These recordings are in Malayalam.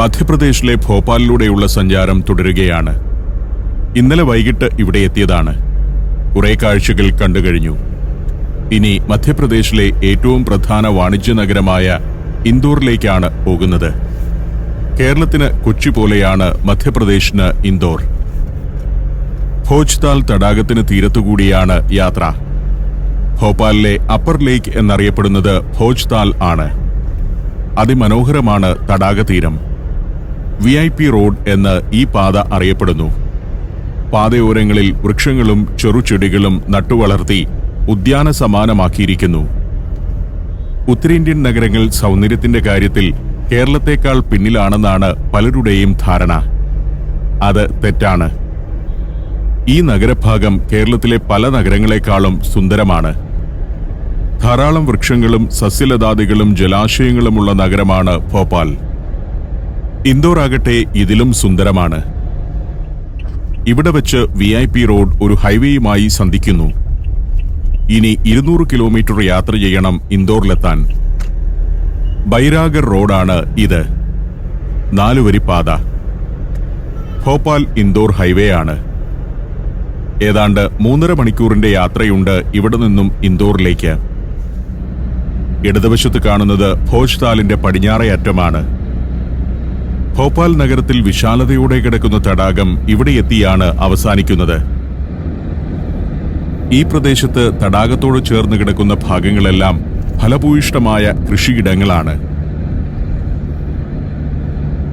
മധ്യപ്രദേശിലെ ഭോപ്പാലിലൂടെയുള്ള സഞ്ചാരം തുടരുകയാണ്. ഇന്നലെ വൈകിട്ട് ഇവിടെ എത്തിയതാണ്. കുറെ കാഴ്ചകൾ കണ്ടുകഴിഞ്ഞു. ഇനി മധ്യപ്രദേശിലെ ഏറ്റവും പ്രധാന വാണിജ്യ നഗരമായ ഇന്ദോറിലേക്കാണ് പോകുന്നത്. കേരളത്തിന് കൊച്ചി പോലെയാണ് മധ്യപ്രദേശിന് ഇന്ദോർ. ഭോജ്താൽ തടാകത്തിന് തീരത്തുകൂടിയാണ് യാത്ര. ഭോപ്പാലിലെ അപ്പർ ലേക്ക് എന്നറിയപ്പെടുന്നത് ഭോജ്താൽ ആണ്. അതിമനോഹരമാണ് തടാകതീരം. വി ഐ പി റോഡ് എന്ന് ഈ പാത അറിയപ്പെടുന്നു. പാതയോരങ്ങളിൽ വൃക്ഷങ്ങളും ചെറുചെടികളും നട്ടുവളർത്തി ഉദ്യാന സമാനമാക്കിയിരിക്കുന്നു. ഉത്തരേന്ത്യൻ നഗരങ്ങൾ സൗന്ദര്യത്തിന്റെ കാര്യത്തിൽ കേരളത്തെക്കാൾ പിന്നിലാണെന്നാണ് പലരുടെയും ധാരണ. അത് തെറ്റാണ്. ഈ നഗരഭാഗം കേരളത്തിലെ പല നഗരങ്ങളെക്കാളും സുന്ദരമാണ്. ധാരാളം വൃക്ഷങ്ങളും സസ്യലതാദികളും ജലാശയങ്ങളുമുള്ള നഗരമാണ് ഭോപ്പാൽ. ഇൻഡോർ ആകട്ടെ ഇതിലും സുന്ദരമാണ്. ഇവിടെ വെച്ച് വി ഐ പി റോഡ് ഒരു ഹൈവേയുമായി സന്ധിക്കുന്നു. ഇനി ഇരുന്നൂറ് കിലോമീറ്റർ യാത്ര ചെയ്യണം ഇൻഡോറിലെത്താൻ ബൈരാഗർ റോഡാണ് ഇത്. നാലുവരി പാത. ഭോപ്പാൽ ഇൻഡോർ ഹൈവേ ആണ്. ഏതാണ്ട് മൂന്നര മണിക്കൂറിന്റെ യാത്രയുണ്ട് ഇവിടെ നിന്നും ഇൻഡോറിലേക്ക് ഇടതുവശത്ത് കാണുന്നത് ഭോജ്താലിന്റെ പടിഞ്ഞാറേ അറ്റമാണ്. ഭോപ്പാൽ നഗരത്തിൽ വിശാലതയോടെ കിടക്കുന്ന തടാകം ഇവിടെ എത്തിയാണ് അവസാനിക്കുന്നത്. ഈ പ്രദേശത്ത് തടാകത്തോട് ചേർന്ന് കിടക്കുന്ന ഭാഗങ്ങളെല്ലാം ഫലഭൂയിഷ്ടമായ കൃഷിയിടങ്ങളാണ്.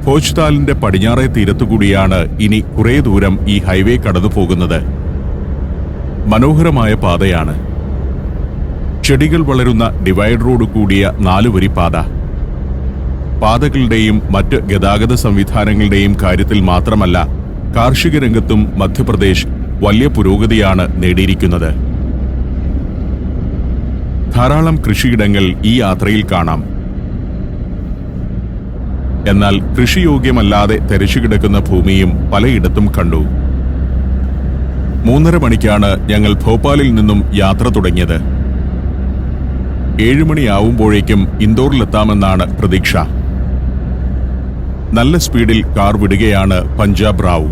ഭോജ്താലിന്റെ പടിഞ്ഞാറേ തീരത്തുകൂടിയാണ് ഇനി കുറേ ദൂരം ഈ ഹൈവേ കടന്നു പോകുന്നത്. മനോഹരമായ പാതയാണ്. ചെടികൾ വളരുന്ന ഡിവൈഡ് റോഡ് കൂടിയ നാലുവരി പാത. പാതകളുടെയും മറ്റ് ഗതാഗത സംവിധാനങ്ങളുടെയും കാര്യത്തിൽ മാത്രമല്ല കാർഷിക രംഗത്തും മധ്യപ്രദേശ് വലിയ പുരോഗതിയാണ് നേടിയിരിക്കുന്നത്. ധാരാളം കൃഷിയിടങ്ങൾ ഈ യാത്രയിൽ കാണാം. എന്നാൽ കൃഷിയോഗ്യമല്ലാതെ തെരച്ചുകിടക്കുന്ന ഭൂമിയും പലയിടത്തും കണ്ടു. മൂന്നര മണിക്കാണ് ഞങ്ങൾ ഭോപ്പാലിൽ നിന്നും യാത്ര തുടങ്ങിയത്. ഏഴുമണിയാവുമ്പോഴേക്കും ഇൻഡോറിലെത്താമെന്നാണ് പ്രതീക്ഷ. നല്ല സ്പീഡിൽ കാർ വിടുകയാണ് പഞ്ചാബ് റാവു.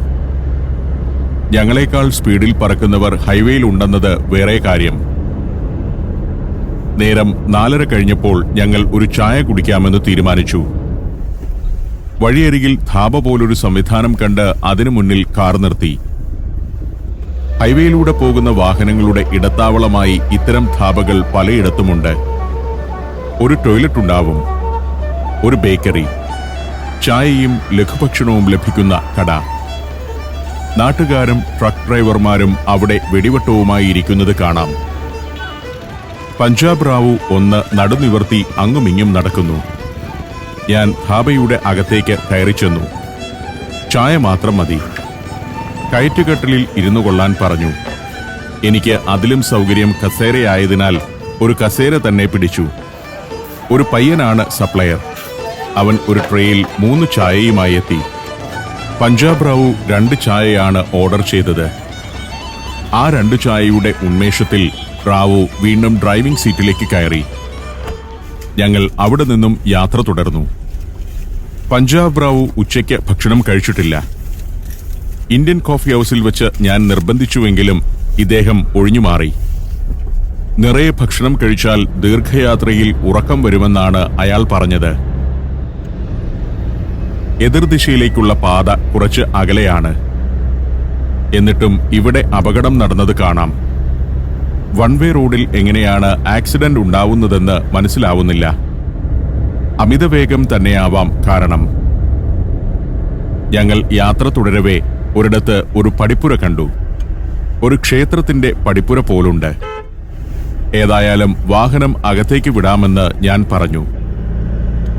ഞങ്ങളെക്കാൾ സ്പീഡിൽ പറക്കുന്നവർ ഹൈവേയിൽ ഉണ്ടെന്നത് വേറെ കാര്യം. നേരം നാലര കഴിഞ്ഞപ്പോൾ ഞങ്ങൾ ഒരു ചായ കുടിക്കാമെന്ന് തീരുമാനിച്ചു. വഴിയരികിൽ ധാബ പോലൊരു സംവിധാനം കണ്ട് അതിനു മുന്നിൽ കാർ നിർത്തി. ഹൈവേയിലൂടെ പോകുന്ന വാഹനങ്ങളുടെ ഇടത്താവളമായി ഇത്തരം ധാബകൾ പലയിടത്തുമുണ്ട്. ഒരു ടോയ്ലറ്റ് ഉണ്ടാവും. ഒരു ബേക്കറി. ചായയും ലഘുഭക്ഷണവും ലഭിക്കുന്ന കട. നാട്ടുകാരും ട്രക്ക് ഡ്രൈവർമാരും അവിടെ വെടിവട്ടവുമായി ഇരിക്കുന്നത് കാണാം. പഞ്ചാബ് റാവു ഒന്ന് നടുനിവർത്തി അങ്ങുമിങ്ങും നടക്കുന്നു. ഞാൻ ധാബയുടെ അകത്തേക്ക് കയറി ചെന്നു ചായ മാത്രം മതി. കയറ്റുകെട്ടലിൽ ഇരുന്നു കൊള്ളാൻ പറഞ്ഞു. എനിക്ക് അതിലും സൗകര്യം കസേരയായതിനാൽ ഒരു കസേര തന്നെ പിടിച്ചു. ഒരു പയ്യനാണ് സപ്ലയർ. അവൻ ഒരു ട്രേയിൽ മൂന്ന് ചായയുമായി എത്തി. പഞ്ചാബ് റാവു രണ്ട് ചായയാണ് ഓർഡർ ചെയ്തത്. ആ രണ്ട് ചായയുടെ ഉന്മേഷത്തിൽ റാവു വീണ്ടും ഡ്രൈവിംഗ് സീറ്റിലേക്ക് കയറി. ഞങ്ങൾ അവിടെ നിന്നും യാത്ര തുടർന്നു. പഞ്ചാബ് റാവു ഉച്ചയ്ക്ക് ഭക്ഷണം കഴിച്ചിട്ടില്ല. ഇന്ത്യൻ കോഫി ഹൗസിൽ വെച്ച് ഞാൻ നിർബന്ധിച്ചുവെങ്കിലും ഇദ്ദേഹം ഒഴിഞ്ഞുമാറി നിറയെ ഭക്ഷണം കഴിച്ചാൽ ദീർഘയാത്രയിൽ ഉറക്കം വരുമെന്നാണ് അയാൾ പറഞ്ഞത്. എതിർദിശയിലേക്കുള്ള പാത കുറച്ച് അകലെയാണ്. എന്നിട്ടും ഇവിടെ അപകടം നടന്നത് കാണാം. വൺ വേ റോഡിൽ എങ്ങനെയാണ് ആക്സിഡന്റ് ഉണ്ടാവുന്നതെന്ന് മനസ്സിലാവുന്നില്ല. അമിതവേഗം തന്നെയാവാം കാരണം. ഞങ്ങൾ യാത്ര തുടരവേ ഒരിടത്ത് ഒരു പടിപ്പുര കണ്ടു. ഒരു ക്ഷേത്രത്തിന്റെ പടിപ്പുര പോലുണ്ട്. ഏതായാലും വാഹനം അകത്തേക്ക് വിടാമെന്ന് ഞാൻ പറഞ്ഞു.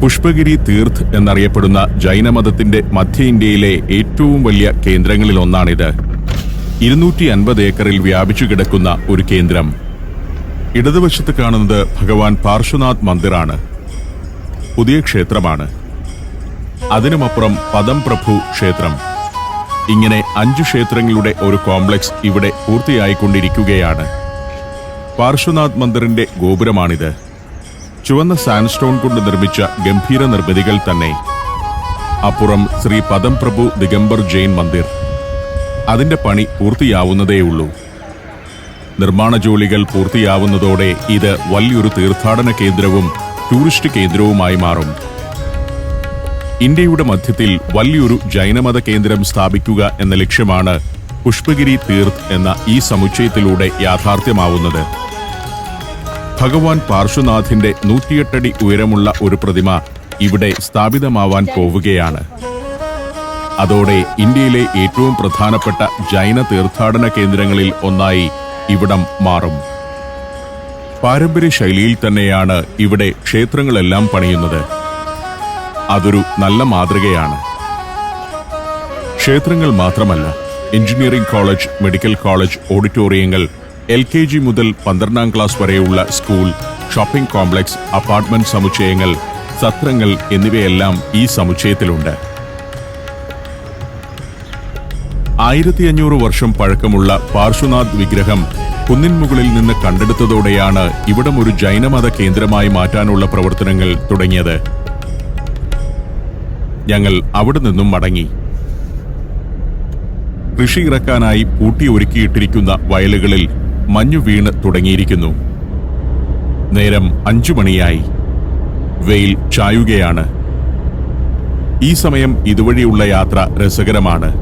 പുഷ്പഗിരി തീർത്ത് എന്നറിയപ്പെടുന്ന ജൈനമതത്തിന്റെ മധ്യ ഇന്ത്യയിലെ ഏറ്റവും വലിയ കേന്ദ്രങ്ങളിലൊന്നാണിത്. ഇരുന്നൂറ്റി അൻപത് ഏക്കറിൽ വ്യാപിച്ചു കിടക്കുന്ന ഒരു കേന്ദ്രം. ഇടതുവശത്ത് കാണുന്നത് ഭഗവാൻ പാർശ്വനാഥ് മന്ദിറാണ്. പുതിയ ക്ഷേത്രമാണ്. അതിനുമപ്പുറം പദം പ്രഭു ക്ഷേത്രം. ഇങ്ങനെ അഞ്ചു ക്ഷേത്രങ്ങളുടെ ഒരു കോംപ്ലക്സ് ഇവിടെ പൂർത്തിയായിക്കൊണ്ടിരിക്കുകയാണ്. പാർശ്വനാഥ് മന്ദിറിന്റെ ഗോപുരമാണിത്. ചുവന്ന സാൻസ്റ്റോൺ കൊണ്ട് നിർമ്മിച്ച ഗംഭീര നിർമ്മിതികൾ തന്നെ. അപ്പുറം ശ്രീ പദംപ്രഭു ദിഗംബർ ജെയിൻ മന്ദിർ. അതിന്റെ പണി പൂർത്തിയാവുന്നതേയുള്ളൂ. നിർമ്മാണ ജോലികൾ പൂർത്തിയാവുന്നതോടെ ഇത് വലിയൊരു തീർത്ഥാടന കേന്ദ്രവും ടൂറിസ്റ്റ് കേന്ദ്രവുമായി മാറും. ഇന്ത്യയുടെ മധ്യത്തിൽ വലിയൊരു ജൈനമത കേന്ദ്രം സ്ഥാപിക്കുക എന്ന ലക്ഷ്യമാണ് പുഷ്പഗിരി തീർത്ത് എന്ന ഈ സമുച്ചയത്തിലൂടെ യാഥാർത്ഥ്യമാവുന്നത്. ഭഗവാൻ പാർശ്വനാഥിന്റെ നൂറ്റിയെട്ടടി ഉയരമുള്ള ഒരു പ്രതിമ ഇവിടെ സ്ഥാപിതമാവാൻ പോവുകയാണ്. അതോടെ ഇന്ത്യയിലെ ഏറ്റവും പ്രധാനപ്പെട്ട ജൈന തീർത്ഥാടന കേന്ദ്രങ്ങളിൽ ഒന്നായി ഇവിടം മാറും. പാരമ്പര്യ ശൈലിയിൽ തന്നെയാണ് ഇവിടെ ക്ഷേത്രങ്ങളെല്ലാം പണിയുന്നത്. അതൊരു നല്ല മാതൃകയാണ്. ക്ഷേത്രങ്ങൾ മാത്രമല്ല എഞ്ചിനീയറിംഗ് കോളേജ് മെഡിക്കൽ കോളേജ് ഓഡിറ്റോറിയങ്ങൾ എൽ കെ ജി മുതൽ പന്ത്രണ്ടാം ക്ലാസ് വരെയുള്ള സ്കൂൾ ഷോപ്പിംഗ് കോംപ്ലക്സ് അപ്പാർട്ട്മെന്റ് സമുച്ചയങ്ങൾ സത്രങ്ങൾ എന്നിവയെല്ലാം ഈ സമുച്ചയത്തിലുണ്ട്. ആയിരത്തി അഞ്ഞൂറ് വർഷം പഴക്കമുള്ള പാർശ്വനാഥ് വിഗ്രഹം കുന്നിൻ മുകളിൽ നിന്ന് കണ്ടെടുത്തതോടെയാണ് ഇവിടം ഒരു ജൈനമത കേന്ദ്രമായി മാറ്റാനുള്ള പ്രവർത്തനങ്ങൾ തുടങ്ങിയത്. ഞങ്ങൾ അവിടെ നിന്നും മടങ്ങി. കൃഷി ഇറക്കാനായി പൂട്ടി വയലുകളിൽ മഞ്ഞു വീണ് തുടങ്ങിയിരിക്കുന്നു. നേരം അഞ്ചു മണിയായി. വെയിൽ ചായുകയാണ്. ഈ സമയം ഇതുവഴിയുള്ള യാത്ര രസകരമാണ്.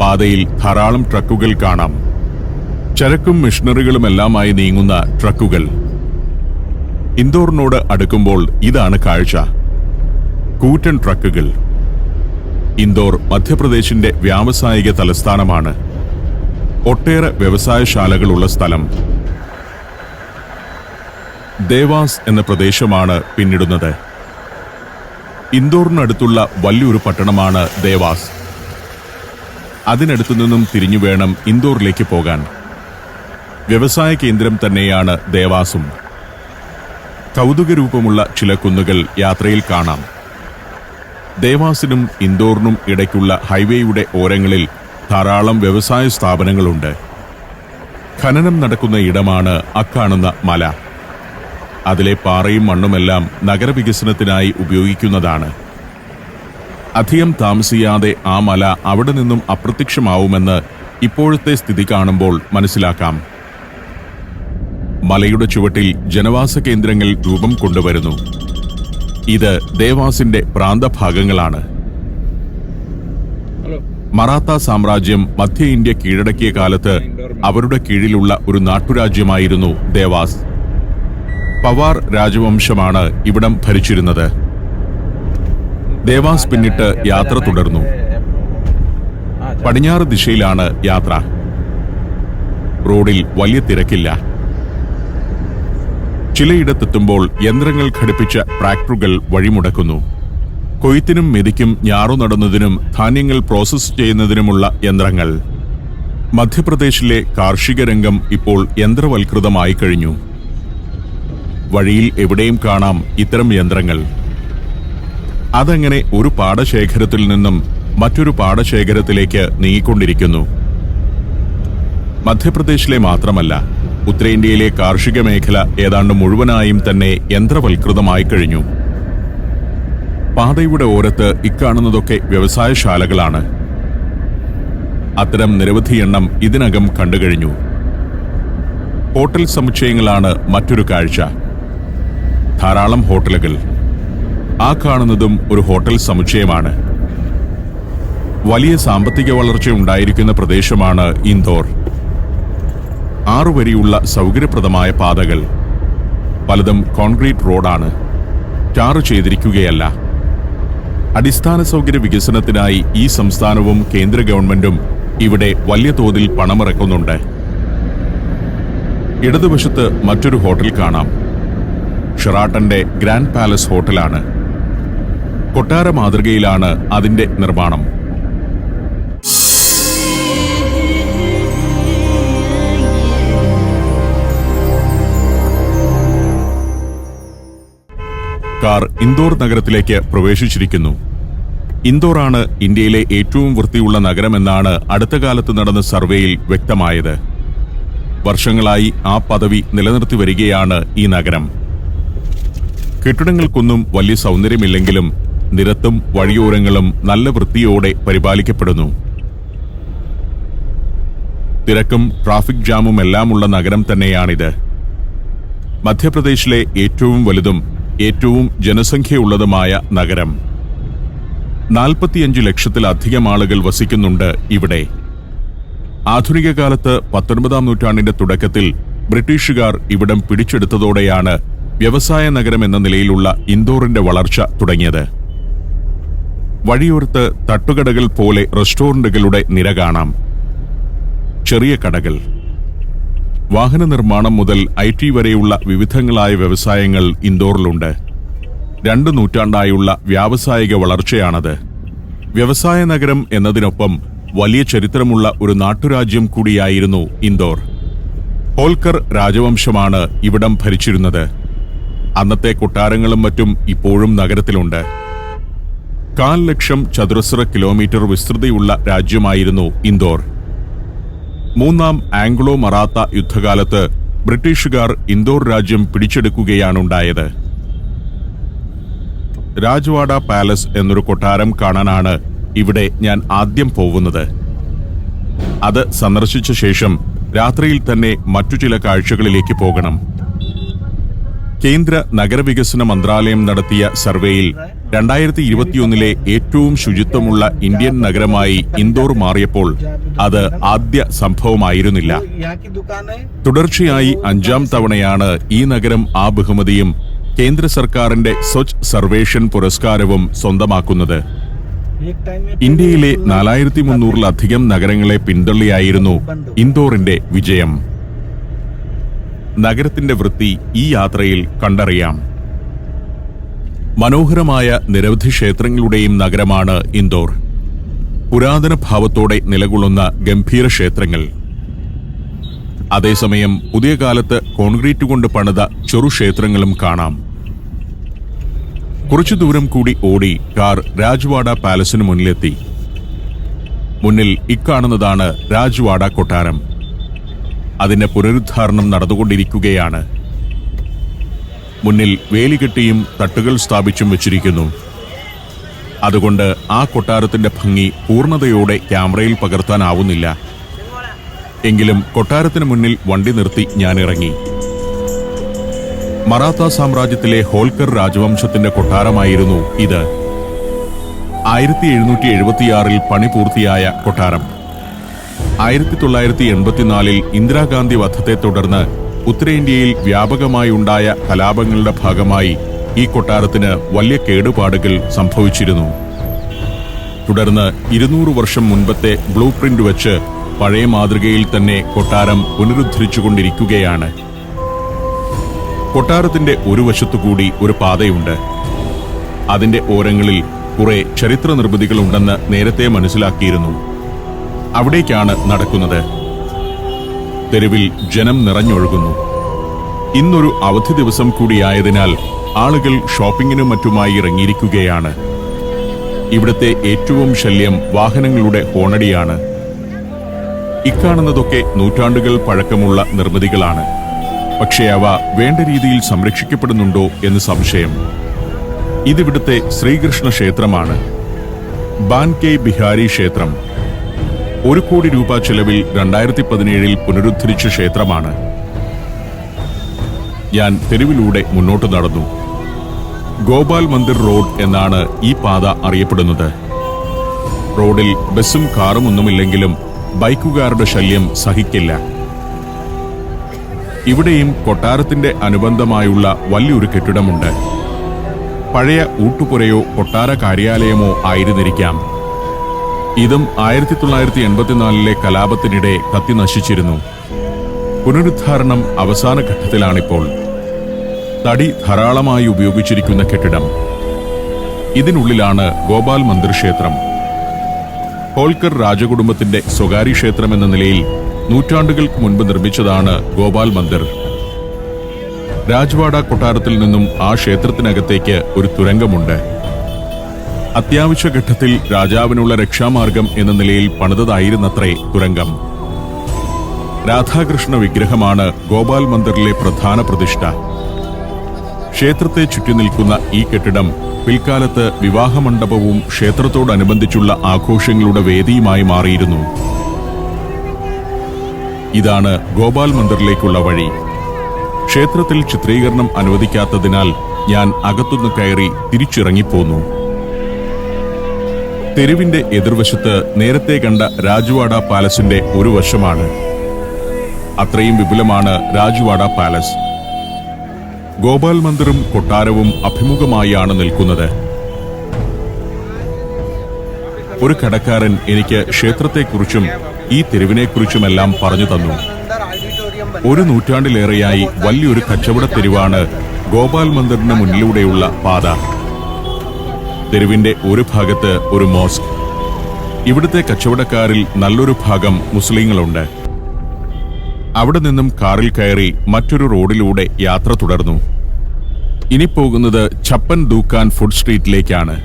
പാതയിൽ ധാരാളം ട്രക്കുകൾ കാണാം. ചരക്കും മിഷണറികളുമെല്ലാമായി നീങ്ങുന്ന ട്രക്കുകൾ. ഇൻഡോറിനോട് അടുക്കുമ്പോൾ ഇതാണ് കാഴ്ച. കൂറ്റൻ ട്രക്കുകൾ. ഇൻഡോർ മധ്യപ്രദേശിന്റെ വ്യാവസായിക തലസ്ഥാനമാണ്. ഒട്ടേറെ വ്യവസായശാലകളുള്ള സ്ഥലം. ദേവാസ് എന്ന പ്രദേശമാണ് പിന്നിടുന്നത്. ഇൻഡോറിനടുത്തുള്ള വലിയൊരു പട്ടണമാണ് ദേവാസ്. അതിനടുത്തു നിന്നും തിരിഞ്ഞു വേണം ഇൻഡോറിലേക്ക് പോകാൻ. വ്യവസായ കേന്ദ്രം തന്നെയാണ് ദേവാസും. കൗതുകരൂപമുള്ള ചില കുന്നുകൾ യാത്രയിൽ കാണാം. ദേവാസിനും ഇൻഡോറിനും ഇടയ്ക്കുള്ള ഹൈവേയുടെ ഓരങ്ങളിൽ ധാരാളം വ്യവസായ സ്ഥാപനങ്ങളുണ്ട്. ഖനനം നടക്കുന്ന ഇടമാണ് അക്കാണുന്ന മല. അതിലെ പാറയും മണ്ണുമെല്ലാം നഗരവികസനത്തിനായി ഉപയോഗിക്കുന്നതാണ്. അധികം താമസിയാതെ ആ മല അവിടെ നിന്നും അപ്രത്യക്ഷമാവുമെന്ന് ഇപ്പോഴത്തെ സ്ഥിതി കാണുമ്പോൾ മനസ്സിലാക്കാം. മലയുടെ ചുവട്ടിൽ ജനവാസ കേന്ദ്രങ്ങൾ രൂപം കൊണ്ടുവരുന്നു. ഇത് ദേവാസിന്റെ പ്രാന്തഭാഗങ്ങളാണ്. മറാത്ത സാമ്രാജ്യം മധ്യ ഇന്ത്യ കീഴടക്കിയ കാലത്ത് അവരുടെ കീഴിലുള്ള ഒരു നാട്ടുരാജ്യമായിരുന്നു ദേവാസ്. പവാർ രാജവംശമാണ് ഇവിടം ഭരിച്ചിരുന്നത്. ദേവാസ് പിന്നിട്ട് യാത്ര തുടർന്നു. പടിഞ്ഞാറ് ദിശയിലാണ് യാത്ര. റോഡിൽ വലിയ തിരക്കില്ല. ചിലയിടത്തെത്തുമ്പോൾ യന്ത്രങ്ങൾ ഘടിപ്പിച്ച ട്രാക്ടറുകൾ വഴിമുടക്കുന്നു. കൊയ്ത്തിനും മെതിക്കും ഞാറു നടുന്നതിനും ധാന്യങ്ങൾ പ്രോസസ് ചെയ്യുന്നതിനുമുള്ള യന്ത്രങ്ങൾ. മധ്യപ്രദേശിലെ കാർഷിക രംഗം ഇപ്പോൾ യന്ത്രവൽകൃതമായി കഴിഞ്ഞു. വഴിയിൽ എവിടെയും കാണാം ഇത്തരം യന്ത്രങ്ങൾ. അതങ്ങനെ ഒരു പാടശേഖരത്തിൽ നിന്നും മറ്റൊരു പാടശേഖരത്തിലേക്ക് നീങ്ങിക്കൊണ്ടിരിക്കുന്നു. മധ്യപ്രദേശിലെ മാത്രമല്ല ഉത്തരേന്ത്യയിലെ കാർഷിക മേഖല ഏതാണ്ട് മുഴുവനായും തന്നെ യന്ത്രവൽകൃതമായി കഴിഞ്ഞു. പാതയുടെ ഓരത്ത് ഇക്കാണുന്നതൊക്കെ വ്യവസായശാലകളാണ്. അത്തരം നിരവധി എണ്ണം ഇതിനകം കണ്ടുകഴിഞ്ഞു. ഹോട്ടൽ സമുച്ചയങ്ങളാണ് മറ്റൊരു കാഴ്ച. ധാരാളം ഹോട്ടലുകൾ. ആ കാണുന്നതും ഒരു ഹോട്ടൽ സമുച്ചയമാണ്. വലിയ സാമ്പത്തിക വളർച്ച ഉണ്ടായിരിക്കുന്ന പ്രദേശമാണ് ഇൻഡോർ ആറുവരിയുള്ള സൗകര്യപ്രദമായ പാതകൾ. പലതും കോൺക്രീറ്റ് റോഡാണ്. ടാർ ചെയ്തിരിക്കുകയല്ല. അടിസ്ഥാന സൗകര്യ വികസനത്തിനായി ഈ സംസ്ഥാനവും കേന്ദ്ര ഗവൺമെന്റും ഇവിടെ വലിയ തോതിൽ പണമിറക്കുന്നുണ്ട്. ഇടതുവശത്ത് മറ്റൊരു ഹോട്ടൽ കാണാം. ഷെറാട്ടന്റെ ഗ്രാൻഡ് പാലസ് ഹോട്ടലാണ്. കൊട്ടാര മാതൃകയിലാണ് അതിന്റെ നിർമ്മാണം. കാർ ഇൻഡോർ നഗരത്തിലേക്ക് പ്രവേശിച്ചിരിക്കുന്നു. ഇൻഡോറാണ് ഇന്ത്യയിലെ ഏറ്റവും വൃത്തിയുള്ള നഗരമെന്നാണ് അടുത്ത കാലത്ത് നടന്ന സർവേയിൽ വ്യക്തമായത്. വർഷങ്ങളായി ആ പദവി നിലനിർത്തി വരികയാണ് ഈ നഗരം. കെട്ടിടങ്ങൾക്കൊന്നും വലിയ സൗന്ദര്യമില്ലെങ്കിലും നിരത്തും വഴിയോരങ്ങളും നല്ല വൃത്തിയോടെ പരിപാലിക്കപ്പെടുന്നു. തിരക്കും ട്രാഫിക് ജാമും എല്ലാമുള്ള നഗരം തന്നെയാണിത്. മധ്യപ്രദേശിലെ ഏറ്റവും വലുതും ഏറ്റവും ജനസംഖ്യയുള്ളതുമായ നഗരം. നാൽപ്പത്തിയഞ്ച് ലക്ഷത്തിലധികം ആളുകൾ വസിക്കുന്നുണ്ട് ഇവിടെ. ആധുനിക കാലത്ത് പത്തൊൻപതാം നൂറ്റാണ്ടിന്റെ തുടക്കത്തിൽ ബ്രിട്ടീഷുകാർ ഇവിടം പിടിച്ചെടുത്തതോടെയാണ് വ്യവസായ നഗരം എന്ന നിലയിലുള്ള ഇൻഡോറിന്റെ വളർച്ച തുടങ്ങിയത്. വഴിയോരത്ത് തട്ടുകടകൾ പോലെ റെസ്റ്റോറന്റുകളുടെ നിര കാണാം. ചെറിയ കടകൾ. വാഹന നിർമ്മാണം മുതൽ ഐ ടി വരെയുള്ള വിവിധങ്ങളായ വ്യവസായങ്ങൾ ഇൻഡോറിലുണ്ട്. രണ്ട് നൂറ്റാണ്ടായുള്ള വ്യാവസായിക വളർച്ചയാണത്. വ്യവസായ നഗരം എന്നതിനൊപ്പം വലിയ ചരിത്രമുള്ള ഒരു നാട്ടുരാജ്യം കൂടിയായിരുന്നു ഇൻഡോർ. ഹോൽക്കർ രാജവംശമാണ് ഇവിടം ഭരിച്ചിരുന്നത്. അന്നത്തെ കൊട്ടാരങ്ങളും മറ്റും ഇപ്പോഴും നഗരത്തിലുണ്ട്. കാൽ ലക്ഷം ചതുരശ്ര കിലോമീറ്റർ വിസ്തൃതിയുള്ള രാജ്യമായിരുന്നു ഇൻഡോർ. മൂന്നാം ആംഗ്ലോ മറാത്ത യുദ്ധകാലത്ത് ബ്രിട്ടീഷുകാർ ഇന്തോർ രാജ്യം പിടിച്ചെടുക്കുകയാണുണ്ടായത്. രാജ്വാഡ പാലസ് എന്നൊരു കൊട്ടാരം കാണാനാണ് ഇവിടെ ഞാൻ ആദ്യം പോകുന്നത്. അത് സന്ദർശിച്ച ശേഷം രാത്രിയിൽ തന്നെ മറ്റു ചില കാഴ്ചകളിലേക്ക് പോകണം. കേന്ദ്ര നഗരവികസന മന്ത്രാലയം നടത്തിയ സർവേയിൽ രണ്ടായിരത്തി ഇരുപത്തിയൊന്നിലെ ഏറ്റവും ശുചിത്വമുള്ള ഇന്ത്യൻ നഗരമായി ഇൻഡോർ മാറിയപ്പോൾ അത് ആദ്യ സംഭവമായിരുന്നില്ല. തുടർച്ചയായി അഞ്ചാം തവണയാണ് ഈ നഗരം ആ ബഹുമതിയും കേന്ദ്ര സർക്കാരിന്റെ സ്വച്ഛ് സർവേഷൻ പുരസ്കാരവും സ്വന്തമാക്കുന്നത്. ഇന്ത്യയിലെ നാലായിരത്തി മുന്നൂറിലധികം നഗരങ്ങളെ പിന്തള്ളിയായിരുന്നു ഇൻഡോറിന്റെ വിജയം. നഗരത്തിന്റെ വൃത്തി ഈ യാത്രയിൽ കണ്ടറിയാം. മനോഹരമായ നിരവധി ക്ഷേത്രങ്ങളുടെയും നഗരമാണ് ഇൻഡോർ പുരാതന ഭാവത്തോടെ നിലകൊള്ളുന്ന ഗംഭീര ക്ഷേത്രങ്ങൾ. അതേസമയം പുതിയ കാലത്ത് കോൺക്രീറ്റ് കൊണ്ട് പണിത ചെറു ക്ഷേത്രങ്ങളും കാണാം. കുറച്ചു ദൂരം കൂടി ഓടി കാർ രാജ്വാഡ പാലസിന് മുന്നിലെത്തി. മുന്നിൽ ഇക്കാണുന്നതാണ് രാജ്വാഡ കൊട്ടാരം. അതിന്റെ പുനരുദ്ധാരണം നടന്നുകൊണ്ടിരിക്കുകയാണ്. മുന്നിൽ വേലികെട്ടിയും തട്ടുകൾ സ്ഥാപിച്ചും വെച്ചിരിക്കുന്നു. അതുകൊണ്ട് ആ കൊട്ടാരത്തിന്റെ ഭംഗി പൂർണതയോടെ ക്യാമറയിൽ പകർത്താനാവുന്നില്ല. എങ്കിലും കൊട്ടാരത്തിന് മുന്നിൽ വണ്ടി നിർത്തി ഞാൻ ഇറങ്ങി മറാത്ത സാമ്രാജ്യത്തിലെ ഹോൾക്കർ രാജവംശത്തിന്റെ കൊട്ടാരമായിരുന്നു ഇത്. ആയിരത്തി എഴുന്നൂറ്റി എഴുപത്തിയാറിൽ പണി പൂർത്തിയായ കൊട്ടാരം. ആയിരത്തി തൊള്ളായിരത്തി എൺപത്തിനാലിൽ ഇന്ദിരാഗാന്ധി വധത്തെ തുടർന്ന് ഉത്തരേന്ത്യയിൽ വ്യാപകമായി ഉണ്ടായ കലാപങ്ങളുടെ ഭാഗമായി ഈ കൊട്ടാരത്തിന് വലിയ കേടുപാടുകൾ സംഭവിച്ചിരുന്നു. തുടർന്ന് ഇരുന്നൂറ് വർഷം മുൻപത്തെ ബ്ലൂ പ്രിന്റ് വെച്ച് പഴയ മാതൃകയിൽ തന്നെ കൊട്ടാരം പുനരുദ്ധരിച്ചുകൊണ്ടിരിക്കുകയാണ്. കൊട്ടാരത്തിന്റെ ഒരു വശത്തുകൂടി ഒരു പാതയുണ്ട്. അതിന്റെ ഓരങ്ങളിൽ കുറെ ചരിത്ര നിർമ്മിതികളുണ്ടെന്ന് നേരത്തെ മനസ്സിലാക്കിയിരുന്നു. അവിടേക്കാണ് നടക്കുന്നത്. തെരുവിൽ ജനം നിറഞ്ഞൊഴുകുന്നു. ഇന്നൊരു അവധി ദിവസം കൂടിയായതിനാൽ ആളുകൾ ഷോപ്പിങ്ങിനും മറ്റുമായി ഇറങ്ങിയിരിക്കുകയാണ്. ഇവിടുത്തെ ഏറ്റവും ശല്യം വാഹനങ്ങളുടെ ഹോണടിയാണ്. ഇക്കാണുന്നതൊക്കെ നൂറ്റാണ്ടുകൾ പഴക്കമുള്ള നിർമ്മിതികളാണ്. പക്ഷേ അവ വേണ്ട രീതിയിൽ സംരക്ഷിക്കപ്പെടുന്നുണ്ടോ എന്ന് സംശയം. ഇതിവിടുത്തെ ശ്രീകൃഷ്ണ ക്ഷേത്രമാണ്. ബാൻ കെ ബിഹാരി ക്ഷേത്രം. ഒരു കോടി രൂപ ചെലവിൽ രണ്ടായിരത്തി പതിനേഴിൽ പുനരുദ്ധരിച്ച ക്ഷേത്രമാണ്. ഞാൻ തെരുവിലൂടെ മുന്നോട്ട് നടന്നു. ഗോപാൽ മന്ദിർ റോഡ് എന്നാണ് ഈ പാത അറിയപ്പെടുന്നത്. റോഡിൽ ബസ്സും കാറും ഒന്നുമില്ലെങ്കിലും ബൈക്കുകാരുടെ ശല്യം സഹിക്കില്ല. ഇവിടെയും കൊട്ടാരത്തിന്റെ അനുബന്ധമായുള്ള വലിയൊരു കെട്ടിടമുണ്ട്. പഴയ ഊട്ടുപുരയോ കൊട്ടാര കാര്യാലയമോ ആയിരുന്നിരിക്കാം. ഇതും ആയിരത്തി തൊള്ളായിരത്തി എൺപത്തിനാലിലെ കലാപത്തിനിടെ കത്തി നശിച്ചിരുന്നു പുനരുദ്ധാരണം അവസാന ഘട്ടത്തിലാണിപ്പോൾ. തടി ധാരാളമായി ഉപയോഗിച്ചിരിക്കുന്ന കെട്ടിടം. ഇതിനുള്ളിലാണ് ഗോപാൽ മന്ദിർ ക്ഷേത്രം. ഹോൾക്കർ രാജകുടുംബത്തിന്റെ സ്വകാര്യ ക്ഷേത്രം എന്ന നിലയിൽ നൂറ്റാണ്ടുകൾക്ക് മുൻപ് നിർമ്മിച്ചതാണ് ഗോപാൽ മന്ദിർ. രാജ്വാഡ കൊട്ടാരത്തിൽ നിന്നും ആ ക്ഷേത്രത്തിനകത്തേക്ക് ഒരു തുരങ്കമുണ്ട്. അത്യാവശ്യ ഘട്ടത്തിൽ രാജാവിനുള്ള രക്ഷാമാർഗം എന്ന നിലയിൽ പണിതതായിരുന്നത്രേ തുരങ്കം. രാധാകൃഷ്ണ വിഗ്രഹമാണ് ഗോപാൽ മന്ദിറിലെ പ്രധാന പ്രതിഷ്ഠ. ക്ഷേത്രത്തെ ചുറ്റി നിൽക്കുന്ന ഈ കെട്ടിടം പിൽക്കാലത്ത് വിവാഹമണ്ഡപവും ക്ഷേത്രത്തോടനുബന്ധിച്ചുള്ള ആഘോഷങ്ങളുടെ വേദിയുമായി മാറിയിരുന്നു. ഇതാണ് ഗോപാൽ മന്ദിറിലേക്കുള്ള വഴി. ക്ഷേത്രത്തിൽ ചിത്രീകരണം അനുവദിക്കാത്തതിനാൽ ഞാൻ അകത്തുനിന്ന് കയറി തിരിച്ചിറങ്ങിപ്പോന്നു. തെരുവിന്റെ എതിർവശത്ത് നേരത്തെ കണ്ട രാജുവാഡ പാലസിന്റെ ഒരു വശമാണ്. അത്രയും വിപുലമാണ് രാജുവാഡ പാലസ്. ഗോപാൽ മന്ദിറും കൊട്ടാരവും അഭിമുഖമായാണ് നിൽക്കുന്നത്. ഒരു കടക്കാരൻ എനിക്ക് ക്ഷേത്രത്തെക്കുറിച്ചും ഈ തെരുവിനെക്കുറിച്ചുമെല്ലാം പറഞ്ഞു തന്നു. ഒരു നൂറ്റാണ്ടിലേറെയായി വലിയൊരു കച്ചവട തെരുവാണ് ഗോപാൽ മന്ദിറിന് മുന്നിലൂടെയുള്ള പാത. തെരുവിന്റെ ഒരു ഭാഗത്ത് ഒരു മോസ്ക്. ഇവിടുത്തെ കച്ചവടക്കാരിൽ നല്ലൊരു ഭാഗം മുസ്ലിങ്ങളുണ്ട്. അവിടെ നിന്നും കാറിൽ കയറി മറ്റൊരു റോഡിലൂടെ യാത്ര തുടർന്നു. ഇനി പോകുന്നത് ചപ്പൻ ദൂക്കാൻ ഫുഡ് സ്ട്രീറ്റിലേക്കാണ്.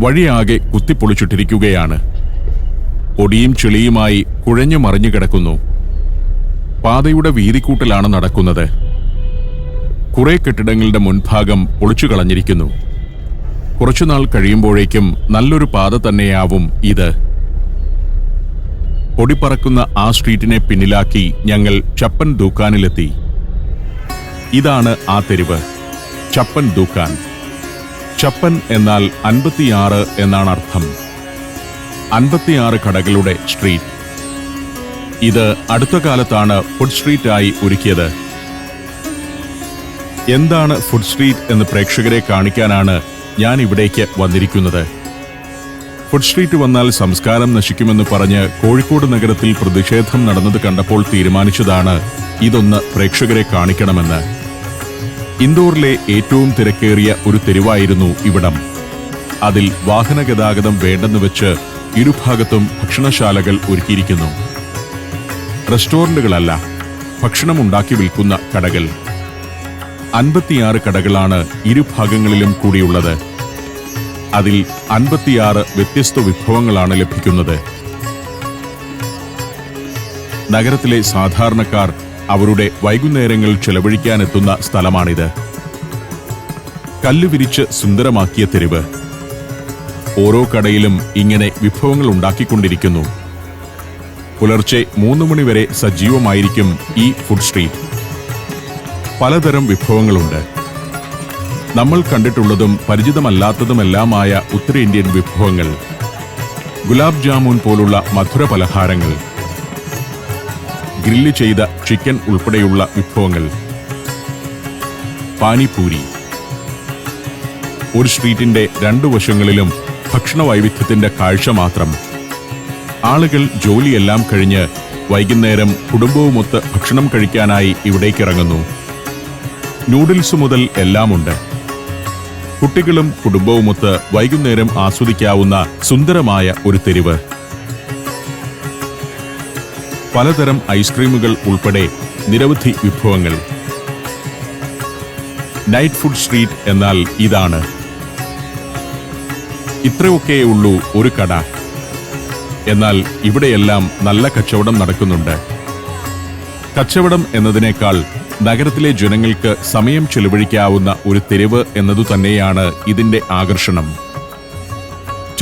വഴിയാകെ കുത്തിപ്പൊളിച്ചിട്ടിരിക്കുകയാണ്. പൊടിയും ചെളിയുമായി കുഴഞ്ഞു മറിഞ്ഞു കിടക്കുന്നു. പാതയുടെ വീതിക്കൂട്ടലാണ് നടക്കുന്നത്. കുറെ കെട്ടിടങ്ങളുടെ മുൻഭാഗം പൊളിച്ചു കളഞ്ഞിരിക്കുന്നു കുറച്ചുനാൾ കഴിയുമ്പോഴേക്കും നല്ലൊരു പാത തന്നെയാവും ഇത്. പൊടിപ്പറക്കുന്ന ആ സ്ട്രീറ്റിനെ പിന്നിലാക്കി ഞങ്ങൾ ചപ്പൻ ദൂക്കാനിലെത്തി. ഇതാണ് ആ തെരുവ്. ചപ്പൻ ദൂക്കാൻ. ചപ്പൻ എന്നാൽ അൻപത്തിയാറ് എന്നാണ് അർത്ഥം. അൻപത്തിയാറ് കടകളുടെ സ്ട്രീറ്റ്. ഇത് അടുത്ത കാലത്താണ് ഫുഡ് സ്ട്രീറ്റായി ഒരുക്കിയത്. എന്താണ് ഫുഡ് സ്ട്രീറ്റ് എന്ന് പ്രേക്ഷകരെ കാണിക്കാനാണ് ഞാൻ ഇവിടേക്ക് വന്നിരിക്കുന്നത്. ഫുഡ് സ്ട്രീറ്റ് വന്നാൽ സംസ്കാരം നശിക്കുമെന്ന് പറഞ്ഞ് കോഴിക്കോട് നഗരത്തിൽ പ്രതിഷേധം നടന്നത് കണ്ടപ്പോൾ തീരുമാനിച്ചതാണ് ഇതൊന്ന് പ്രേക്ഷകരെ കാണിക്കണമെന്ന്. ഇൻഡോറിലെ ഏറ്റവും തിരക്കേറിയ ഒരു തെരുവായിരുന്നു ഇവിടം. അതിൽ വാഹന ഗതാഗതം വേണ്ടെന്ന് വെച്ച് ഇരുഭാഗത്തും ഭക്ഷണശാലകൾ ഒരുക്കിയിരിക്കുന്നു. റെസ്റ്റോറന്റുകളല്ല ഭക്ഷണം ഉണ്ടാക്കി വിൽക്കുന്ന കടകൾ. അൻപത്തിയാറ് കടകളാണ് ഇരുഭാഗങ്ങളിലും കൂടിയുള്ളത്. അതിൽ അൻപത്തിയാറ് വ്യത്യസ്ത വിഭവങ്ങളാണ് ലഭിക്കുന്നത്. നഗരത്തിലെ സാധാരണക്കാർ അവരുടെ വൈകുന്നേരങ്ങൾ ചെലവഴിക്കാനെത്തുന്ന സ്ഥലമാണിത്. കല്ലുവിരിച്ച് സുന്ദരമാക്കിയ തെരുവ്. ഓരോ കടയിലും ഇങ്ങനെ വിഭവങ്ങൾ ഉണ്ടാക്കിക്കൊണ്ടിരിക്കുന്നു. പുലർച്ചെ മൂന്ന് മണിവരെ സജീവമായിരിക്കും ഈ ഫുഡ് സ്ട്രീറ്റ്. പലതരം വിഭവങ്ങളുണ്ട്. നമ്മൾ കണ്ടിട്ടുള്ളതും പരിചിതമല്ലാത്തതുമെല്ലാമായ ഉത്തരേന്ത്യൻ വിഭവങ്ങൾ ഗുലാബ് ജാമുൻ പോലുള്ള മധുര പലഹാരങ്ങൾ ഗ്രില്ല് ചെയ്ത ചിക്കൻ ഉൾപ്പെടെയുള്ള വിഭവങ്ങൾ പാനിപൂരി ഒരു സ്ട്രീറ്റിന്റെ രണ്ടു വശങ്ങളിലും ഭക്ഷണ വൈവിധ്യത്തിന്റെ കാഴ്ച മാത്രം. ആളുകൾ ജോലിയെല്ലാം കഴിഞ്ഞ് വൈകുന്നേരം കുടുംബവുമൊത്ത് ഭക്ഷണം കഴിക്കാനായി ഇവിടേക്കിറങ്ങുന്നു നൂഡിൽസ് മുതൽ എല്ലാമുണ്ട്. കുട്ടികളും കുടുംബവുമൊത്ത് വൈകുന്നേരം ആസ്വദിക്കാവുന്ന സുന്ദരമായ ഒരു തെരുവ്. പലതരം ഐസ്ക്രീമുകൾ ഉൾപ്പെടെ നിരവധി വിഭവങ്ങൾ. നൈറ്റ് ഫുഡ് സ്ട്രീറ്റ് എന്നാൽ ഇതാണ്. ഇത്രയൊക്കെയേ ഉള്ളൂ ഒരു കട. എന്നാൽ ഇവിടെയെല്ലാം നല്ല കച്ചവടം നടക്കുന്നുണ്ട്. കച്ചവടം എന്നതിനേക്കാൾ നഗരത്തിലെ ജനങ്ങൾക്ക് സമയം ചെലവഴിക്കാവുന്ന ഒരു തെരുവ് എന്നതു തന്നെയാണ് ഇതിന്റെ ആകർഷണം.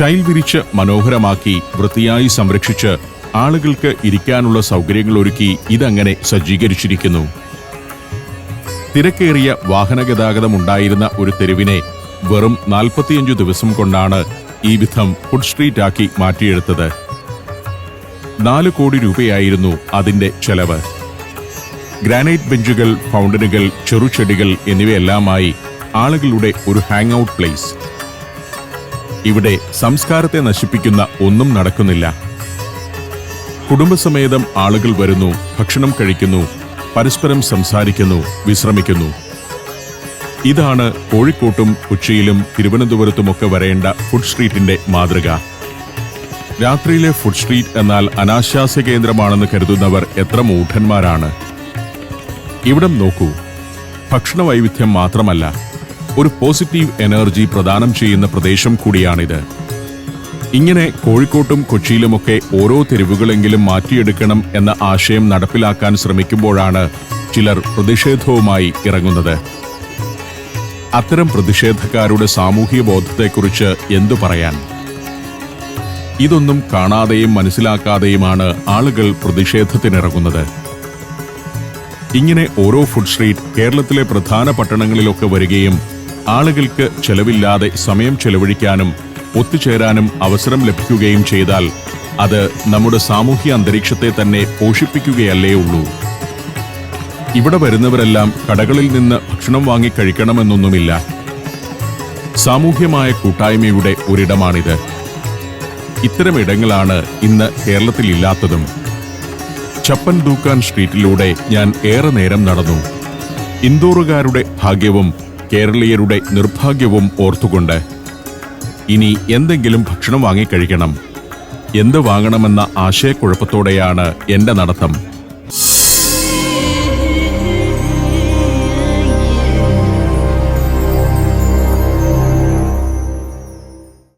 ടൈൽ വിരിച്ച് മനോഹരമാക്കി വൃത്തിയായി സംരക്ഷിച്ച് ആളുകൾക്ക് ഇരിക്കാനുള്ള സൗകര്യങ്ങൾ ഒരുക്കി ഇതങ്ങനെ സജ്ജീകരിച്ചിരിക്കുന്നു. തിരക്കേറിയ വാഹനഗതാഗതം ഉണ്ടായിരുന്ന ഒരു തെരുവിനെ വെറും നാൽപ്പത്തിയഞ്ചു ദിവസം കൊണ്ടാണ് ഈ വിധം ഫുഡ് സ്ട്രീറ്റ് ആക്കി മാറ്റിയെടുത്തത്. നാല് കോടി രൂപയായിരുന്നു അതിന്റെ ചെലവ്. ഗ്രാനൈറ്റ് ബെഞ്ചുകൾ ഫൗണ്ടനുകൾ ചെറുചെടികൾ എന്നിവയെല്ലാമായി ആളുകളുടെ ഒരു ഹാങ് ഔട്ട് പ്ലേസ്. ഇവിടെ സംസ്കാരത്തെ നശിപ്പിക്കുന്ന ഒന്നും നടക്കുന്നില്ല. കുടുംബസമേതം ആളുകൾ വരുന്നു ഭക്ഷണം കഴിക്കുന്നു പരസ്പരം സംസാരിക്കുന്നു വിശ്രമിക്കുന്നു. ഇതാണ് കോഴിക്കോട്ടും കൊച്ചിയിലും തിരുവനന്തപുരത്തുമൊക്കെ വരേണ്ട ഫുഡ് സ്ട്രീറ്റിന്റെ മാതൃക. രാത്രിയിലെ ഫുഡ് സ്ട്രീറ്റ് എന്നാൽ അനാശാസ്യ കേന്ദ്രമാണെന്ന് കരുതുന്നവർ എത്ര മൂഢന്മാരാണ്. ഇവിടം നോക്കൂ. ഭക്ഷണ വൈവിധ്യം മാത്രമല്ല ഒരു പോസിറ്റീവ് എനർജി പ്രദാനം ചെയ്യുന്ന പ്രദേശം കൂടിയാണിത്. ഇങ്ങനെ കോഴിക്കോട്ടും കൊച്ചിയിലുമൊക്കെ ഓരോ തെരുവുകളെങ്കിലും മാറ്റിയെടുക്കണം എന്ന ആശയം നടപ്പിലാക്കാൻ ശ്രമിക്കുമ്പോഴാണ് ചിലർ പ്രതിഷേധവുമായി ഇറങ്ങുന്നത്. അത്തരം പ്രതിഷേധക്കാരുടെ സാമൂഹ്യ ബോധത്തെക്കുറിച്ച് എന്തു പറയാൻ? ഇതൊന്നും കാണാതെയും മനസ്സിലാക്കാതെയുമാണ് ആളുകൾ പ്രതിഷേധത്തിനിറങ്ങുന്നത്. ഇങ്ങനെ ഓരോ ഫുഡ് സ്ട്രീറ്റ് കേരളത്തിലെ പ്രധാന പട്ടണങ്ങളിലൊക്കെ വരികയും ആളുകൾക്ക് ചെലവില്ലാതെ സമയം ചെലവഴിക്കാനും ഒത്തുചേരാനും അവസരം ലഭിക്കുകയും ചെയ്താൽ അത് നമ്മുടെ സാമൂഹ്യ അന്തരീക്ഷത്തെ തന്നെ പോഷിപ്പിക്കുകയല്ലേ ഉള്ളൂ. ഇവിടെ വരുന്നവരെല്ലാം കടകളിൽ നിന്ന് ഭക്ഷണം വാങ്ങി കഴിക്കണമെന്നൊന്നുമില്ല. സാമൂഹ്യമായ കൂട്ടായ്മയുടെ ഒരിടമാണിത്. ഇത്തരം ഇടങ്ങളാണ് ഇന്ന് കേരളത്തിൽ ഇല്ലാത്തതും ചപ്പൻ ദൂക്കാൻ സ്ട്രീറ്റിലൂടെ ഞാൻ ഏറെ നേരം നടന്നു. ഇന്തോറുകാരുടെ ഭാഗ്യവും കേരളീയരുടെ നിർഭാഗ്യവും ഓർത്തുകൊണ്ട് ഇനി എന്തെങ്കിലും ഭക്ഷണം വാങ്ങിക്കഴിക്കണം എന്ത് വാങ്ങണമെന്ന ആശയക്കുഴപ്പത്തോടെയാണ് എന്റെ നടത്തം.